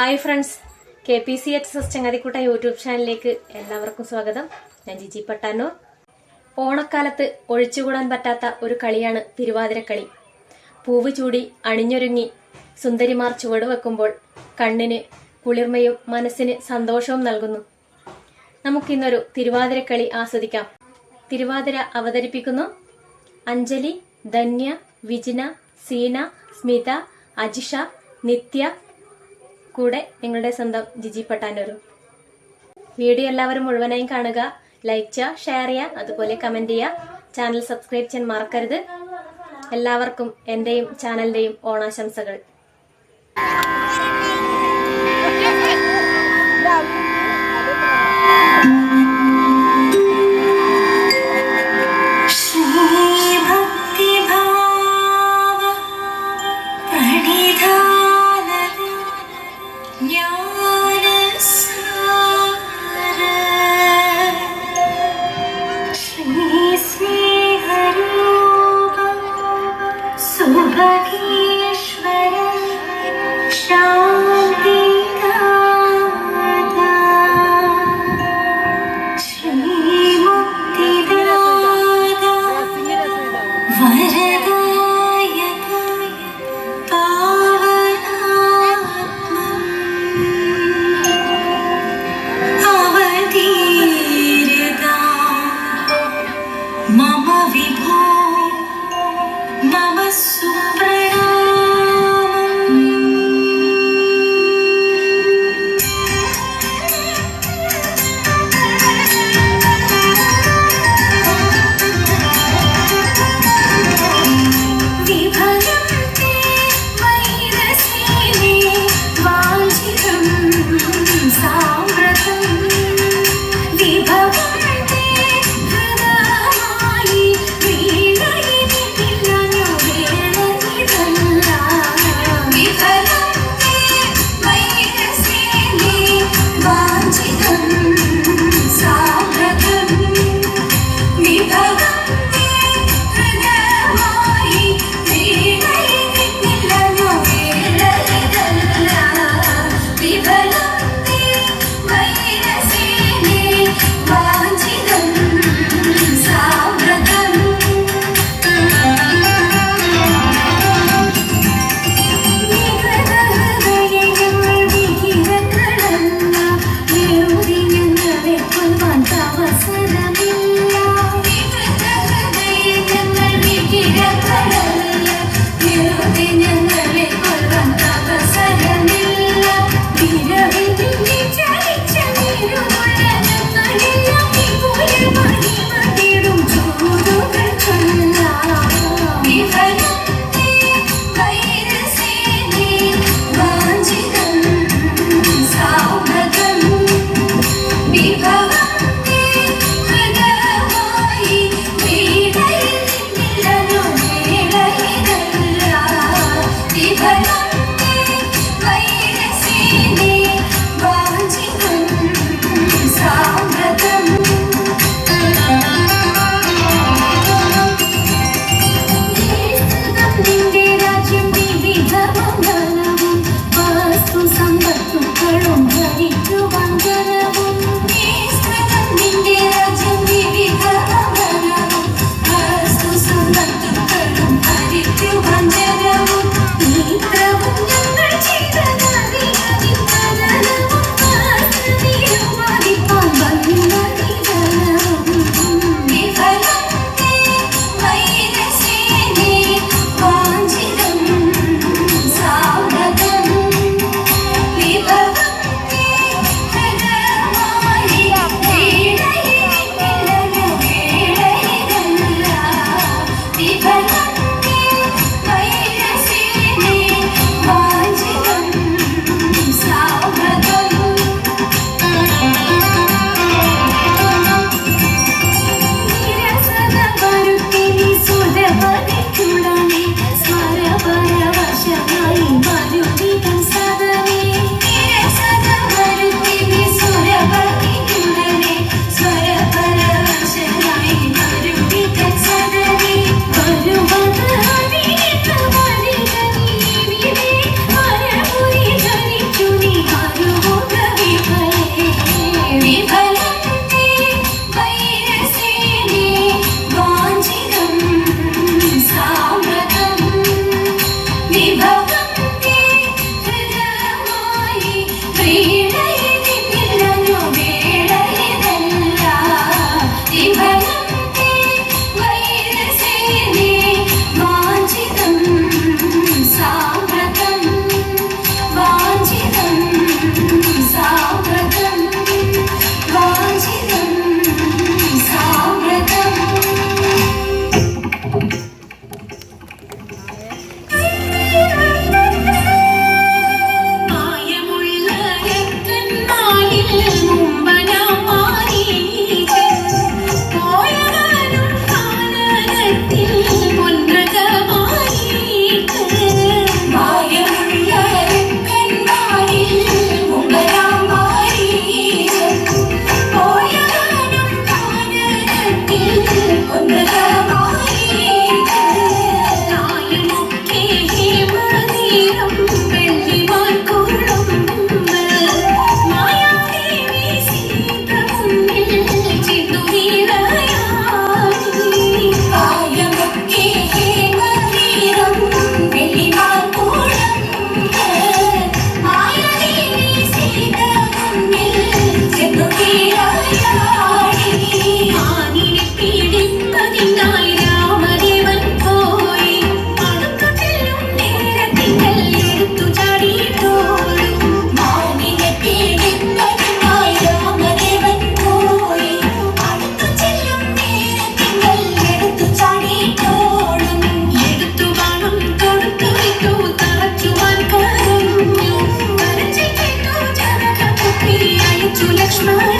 Hi friends. K P C H ചങ്ങാതിക്കുട്ട YouTube ചാനലിലേക്ക് എല്ലാവർക്കും സ്വാഗതം. ഞാൻ ജിജി പട്ടാനൂർ. ഓണക്കാലത്ത് ഒഴിച്ചുകൂടാൻ പറ്റാത്ത ഒരു കളിയാണ് തിരുവാതിരക്കളി. പൂവ് ചൂടി അണിഞ്ഞൊരുങ്ങി സുന്ദരിമാർ ചുവട് വെക്കുമ്പോൾ കണ്ണിന് കുളിർമയും മനസ്സിന് സന്തോഷവും നൽകുന്നു. നമുക്കിന്നൊരു തിരുവാതിരക്കളി ആസ്വദിക്കാം. തിരുവാതിര അവതരിപ്പിക്കുന്നു അഞ്ജലി ധന്യ വിജിന സീന സ്മിത അജിഷ നിത്യ കൂടെ നിങ്ങളുടെ സ്വന്തം ജിജി പട്ടാനൂരും. വീഡിയോ എല്ലാവരും മുഴുവനായും കാണുക. ലൈക്ക് ചെയ്യുക ഷെയർ ചെയ്യുക അതുപോലെ കമന്റ് ചെയ്യുക. ചാനൽ സബ്സ്ക്രൈബ് ചെയ്യാൻ മറക്കരുത്. എല്ലാവർക്കും എന്റെയും ചാനലിന്റെയും ഓണാശംസകൾ. Yeah. Krishna